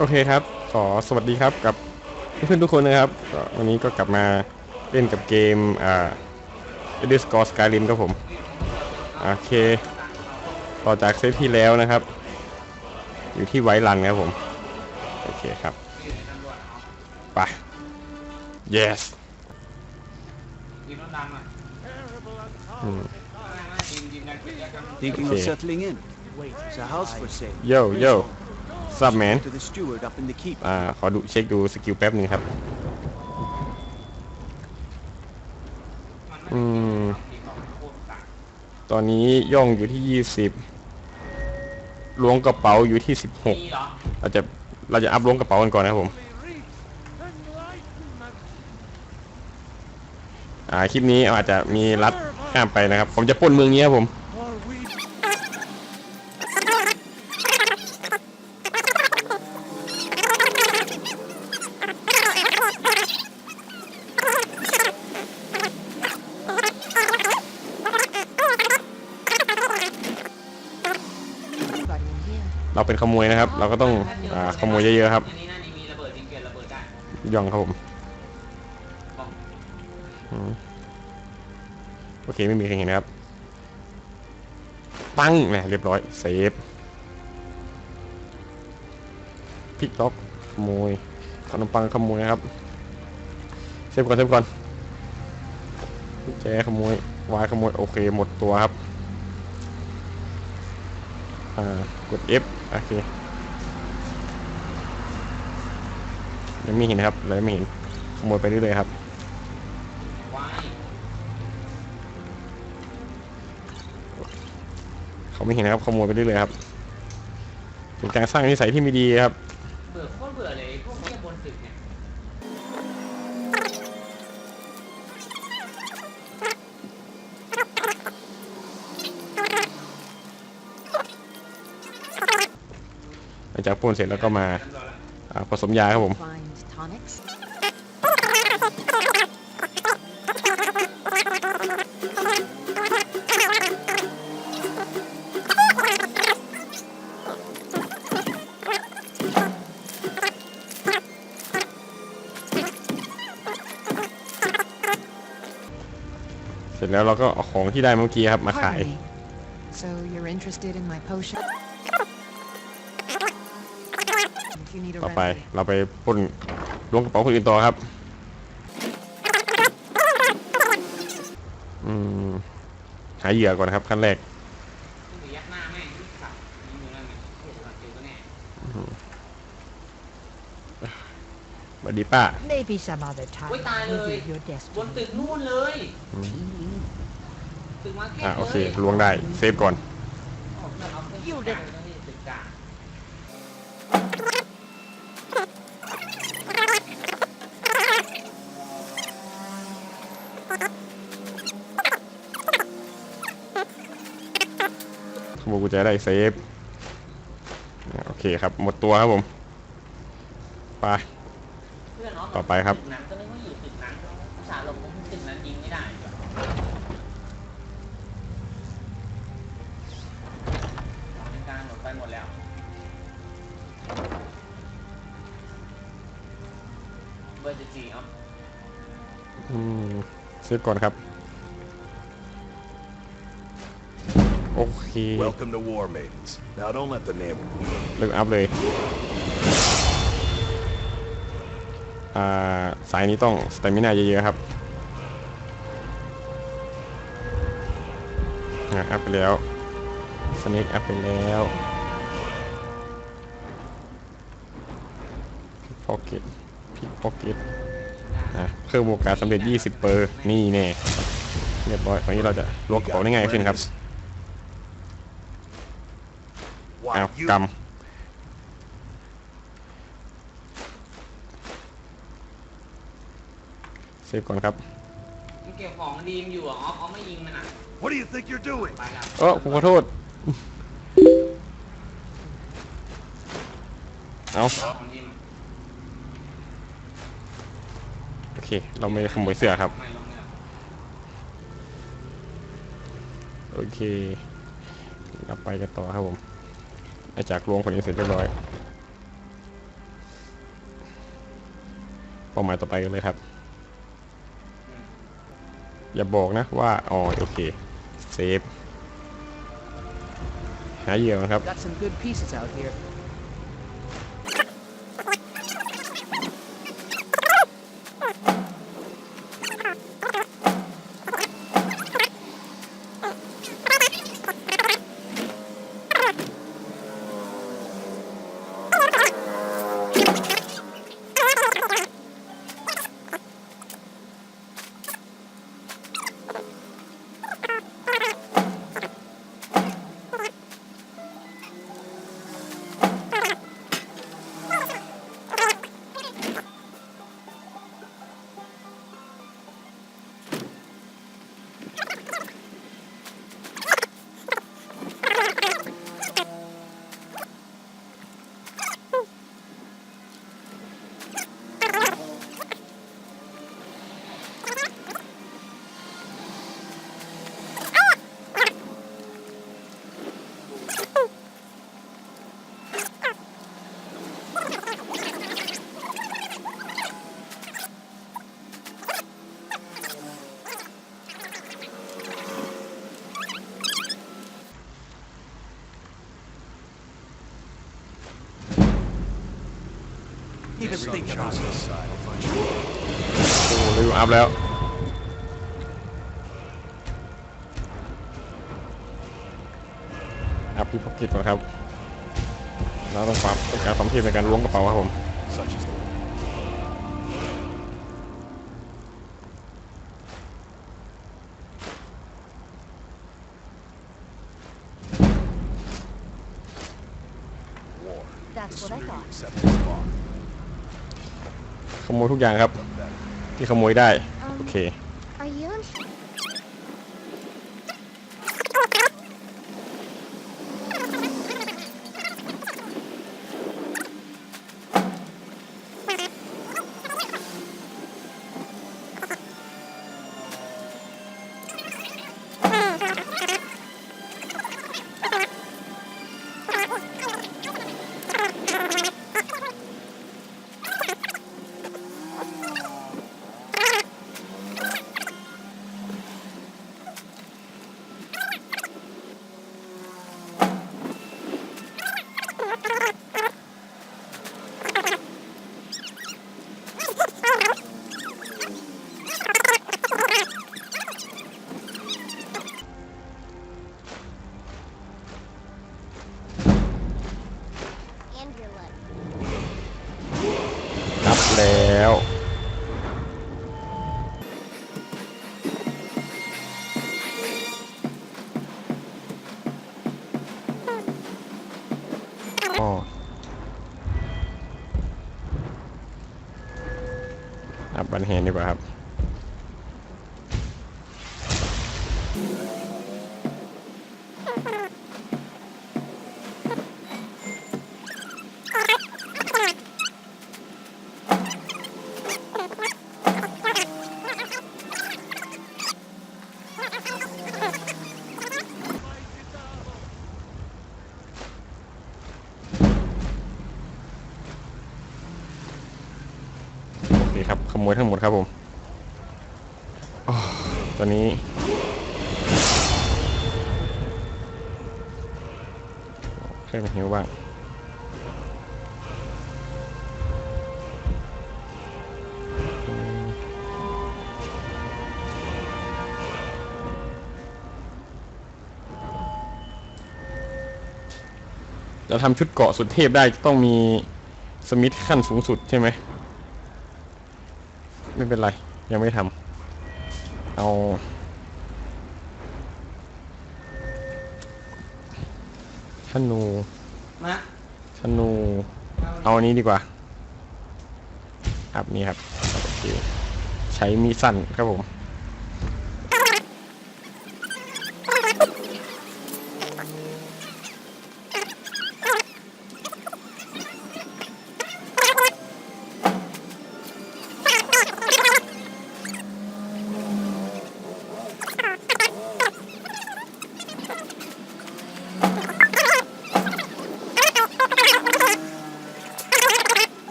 โอเคครับ ขอสวัสดีครับกับเพื่อนๆทุกคนนะครับก็วันนี้ก็กลับมาเล่นกับเกมอ่า e d i s c o r e Skyrim ครับผม โอเค ต่อจากเซตที่แล้วนะครับ อยู่ที่ไวท์รันครับผม โอเคครับ ไป yes ยืนรถดังอะอืมยืนยืนกันเยอะกัน Thinking Okay. of settling in? There's a house for sale. yo yo sup man To the steward up in the keep. อ่า ขอดูเช็คดูสกิลแป๊บหนึ่งครับ อืม ตอนนี้ย่องอยู่ที่20ล้วงกระเป๋าอยู่ที่มีเหรอ16เราจะเราจะอัพล้วงกระเป๋ากันก่อนนะครับผม อ่า คลิปนี้อาจจะมีรัดข้ามไปนะครับ ผมจะป้นเมืองนี้ครับผม เป็นขโมยนะครับ เราก็ต้องอ่าขโมยเยอะๆครับอันนี้น่าจะมีระเบิดจริงเกิดระเบิดได้ย่องครับผมอืมโอเคไม่มีใครเห็นนะครับ ปั้งแหมเรียบร้อยเซฟพลิกล็อกขโมยขนมปังขโมยนะครับเซฟก่อนเซฟก่อนแจขโมยวายขโมยโอเคหมดตัวครับ อ่ากด F โอเคยังไม่เห็นนะครับเลยไม่เห็นขโมยไปเรื่อยๆครับเขาไม่เห็นนะครับขโมยไปเรื่อยๆครับเป็นการสร้างนิสัยที่ไม่ดีครับ ลังจากพ่นเสร็จแล้วก็มาผสมยาครับผมเสร็จแล้วเราก็เอาของที่ได้เมื่อกี้ครับมาขาย ต่อไป remedy. เราไปปล้นล้วงกระเป๋าคนอื่นต่อครับ อืมหาเหยื่อก่อนนะครับขั้นแรกหรือยักหน้าแม่งที่ขับยิงอยู่นั่นไงโอ้โหเจอก็แน่สวัสดีป้า Maybe some other time Wait, I- you'll do your บนตึ destiny. กนู่นเลยอืมตึกมาร์เก็ตอ่าโอเคเลยล้วงได้ เซฟก่อน โอ้เพื่อนเอาเพื่อน อยู่ ตึก เด็ ก ก ลางเลยตึกกลาง ขโมยกุญแจได้เซฟอ่าโอเคครับ หมดตัวครับผมไปเพื่อนเนาะต่อไปครับตึกนั้นก็นึกว่าอยู่ตึกนั้นภาษาลงตึกนั้นยิงไม่ได้ของในกลางหมดไปหมดแล้วเบอร์จะจีเอาอืมเซฟก่อนครับ โอเค Welcome to War Maidens. Now don't let the name เลิกอัพเลย อ่า สายนี้ต้องสเตมินาเยอะๆครับอะอัพไปแล้วสเน็กอัพไปแล้วพิกพ็อกเก็ตพิกพ็อกเก็ตอะเพิ่มโอกาสสำเร็จ 20 เปอร์ นี่แน่เรียบร้อยตอนนี้เราจะล้วงกระเป๋าได้ง่ายขึ้นครับ อ้าว Why, you กำเซฟก่อนครับมันเก็บของดีมอยู่เหรออ๋อเขาไม่ยิงมันอะ What do you think you're doing? ไปแล้วเออผมขอโทษ เอาของดีมโอเค เราไม่ได้ขโมยเสื้อครับ ไม่ลงเนี่ยโอเค เราไปกันต่อครับผมหลัง ไอจากลวงคนนี้เสร็จเรียบร้อย เป้าหมายต่อไปเลยครับ อย่าบอกนะว่าอ๋อโอเคเซฟหาเหยื่อครับ โอ้รีวิวอัพแล้ว อัพที่พ็อกเก็ตก่อนครับเราต้องปรับต้องการความเทพในการล้วงกระเป๋าครับผม ทุกอย่างครับ the better. ที่ขโมยได้ โอเค รับแล้ว จะทำชุดเกาะสุดเทพได้ต้องมีสมิธขั้นสูงสุดใช่ไหม ไม่เป็นไร ยังไม่ทำเอา ธนูมาธนู เอาอันนี้ดีกว่าอับนี้ครับโอเคใช้มีดสั้นครับผม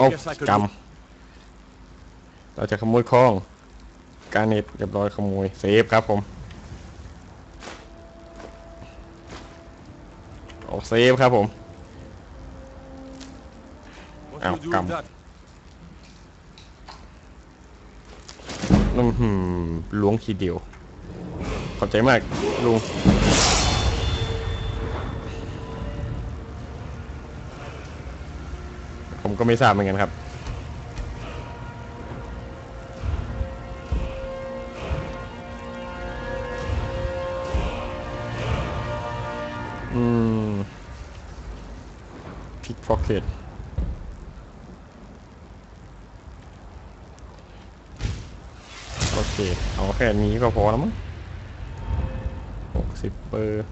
โอ้ guess I could กรรมเราจะขโมยของการเน็ตเรียบร้อยขโมยเซฟครับผมโอ้เซฟครับผม What Ow, do you do come. with that? อืมหืมล้วงทีเดียว ขอบใจมากลุง ผมก็ไม่ทราบเหมือนกันครับ อืมพิกพ็อกเก็ตโอเค เอาแค่นี้ก็พอแล้วมั้งหกสิบเปอร์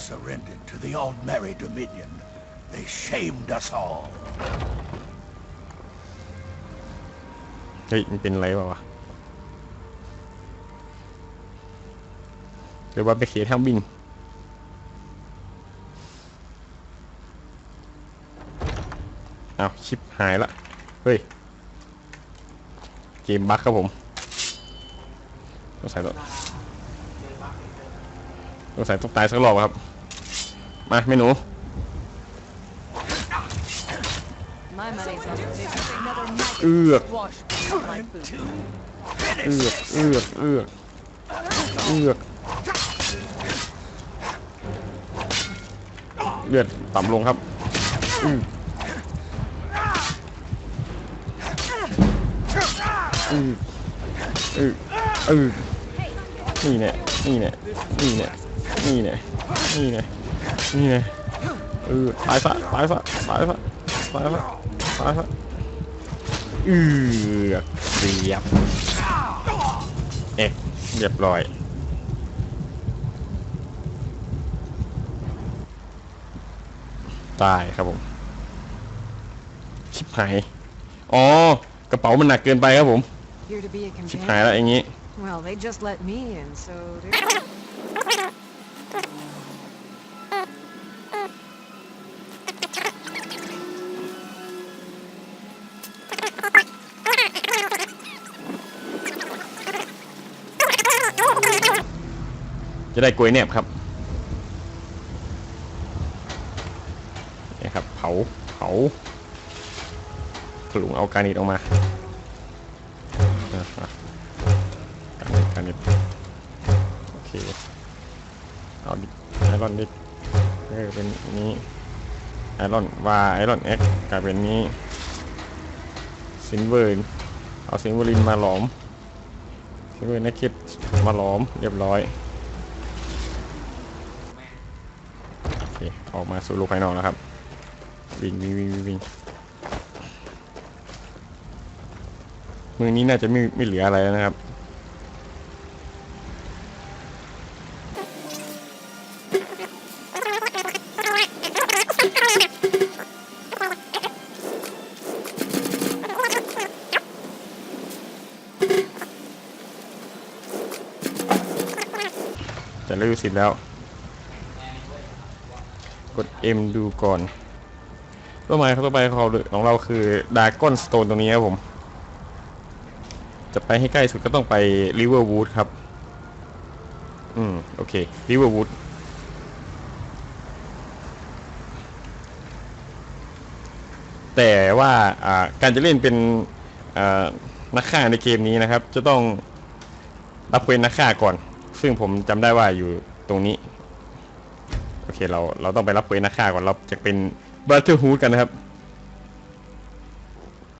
surrendered to the Aldmeri Dominion, they shamed us all. เฮ้ยมันเป็นอะไรวะวะหรือว่าไปเขียนห้ามบิน เอาชิปหายละ เฮ้ย เกมบั๊กครับผม ต้องใส่ต้องต้องใส่ต้องตายสักรอบครับ มาเมหนูเอือกเอือกเอือกเอือกเอือกเลือดต่ำลงครับอืออืออืออือนี่เนี่ยนี่เนี่ยนี่เนี่ยนี่เนี่ยนี่เนี่ย นี่เนี่ยเออตายซะตายซะตายซะตายซะตายซะเอือกเรียบเอ็กเรียบร้อยตายครับผมชิบหายอ๋อกระเป๋ามันหนักเกินไปครับผม Here to be a ชิบหาย companion? แล้วอย่างงี้ จะได้กล้วยแนบครับนี่ครับ เผาเผาถลุงเอาการิดออกมาการิดการิดโอเคเอาไอรอนดิเออเป็นนี้ไอรอนวาไอรอนเอ็กกลายเป็นนี้ซินเวอร์เอาซินเวอร์ลินมาหลอมซินเวอร์นักคิดมาหลอมเรียบร้อย โออกมาสู่โลกภายนอกแล้วครับวิ่งวิ่งวิ่งวิ่งวิ่งมือนี้น่าจะไม่ไม่เหลืออะไรแล้วนะครับจะเลือกสิทธิ์แล้ว กด M ดูก่อนเป้าหมายเขาต่อไปของเราของเราคือดา g กอนสโตนตรงนี้ครับผม จะไปให้ใกล้สุดก็ต้องไป Riverwood ครับ อืม โอเค Riverwood แต่ว่าการจะเล่นเป็นนักฆ่าในเกมนี้นะครับ จะต้องรับเป็นนักฆ่าก่อน ซึ่งผมจำได้ว่าอยู่ตรงนี้ เราเราต้องไปรับเควสนักฆ่าก่อนเราจะเป็นบัตเทอร์ฮูดกันนะครับ